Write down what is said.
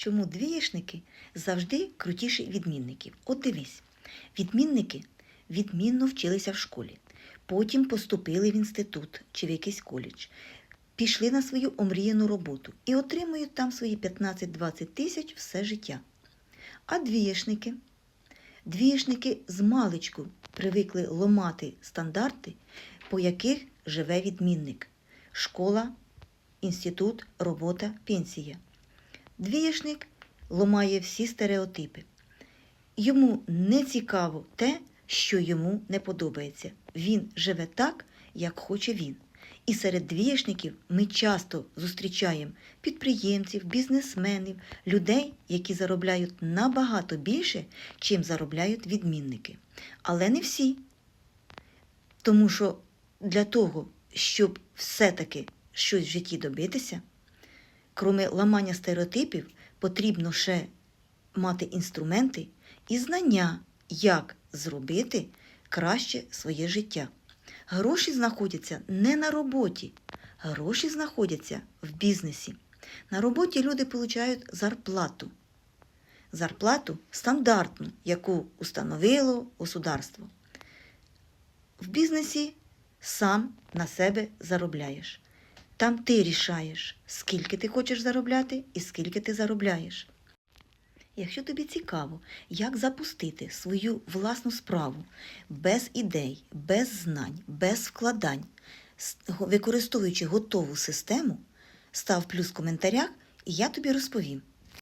чому двієшники завжди крутіші відмінників. От дивись, відмінники відмінно вчилися в школі, потім поступили в інститут чи в якийсь коледж, пішли на свою омріяну роботу і отримують там свої 15-20 тисяч все життя. А двієшники? Двієшники з маличку привикли ломати стандарти, по яких живе відмінник. Школа, інститут, робота, пенсія. Двієшник ломає всі стереотипи. Йому не цікаво те, що йому не подобається. Він живе так, як хоче він. І серед двієшників ми часто зустрічаємо підприємців, бізнесменів, людей, які заробляють набагато більше, чим заробляють відмінники. Але не всі. Тому що для того, щоб все-таки щось в житті добитися, кроме ламання стереотипів, потрібно ще мати інструменти і знання, як зробити краще своє життя. Гроші знаходяться не на роботі, гроші знаходяться в бізнесі. На роботі люди отримують зарплату. Зарплату стандартну, яку установило государство. В бізнесі сам на себе заробляєш. Там ти рішаєш, скільки ти хочеш заробляти і скільки ти заробляєш. Якщо тобі цікаво, як запустити свою власну справу без ідей, без знань, без вкладань, використовуючи готову систему, став плюс в коментарях, і я тобі розповім,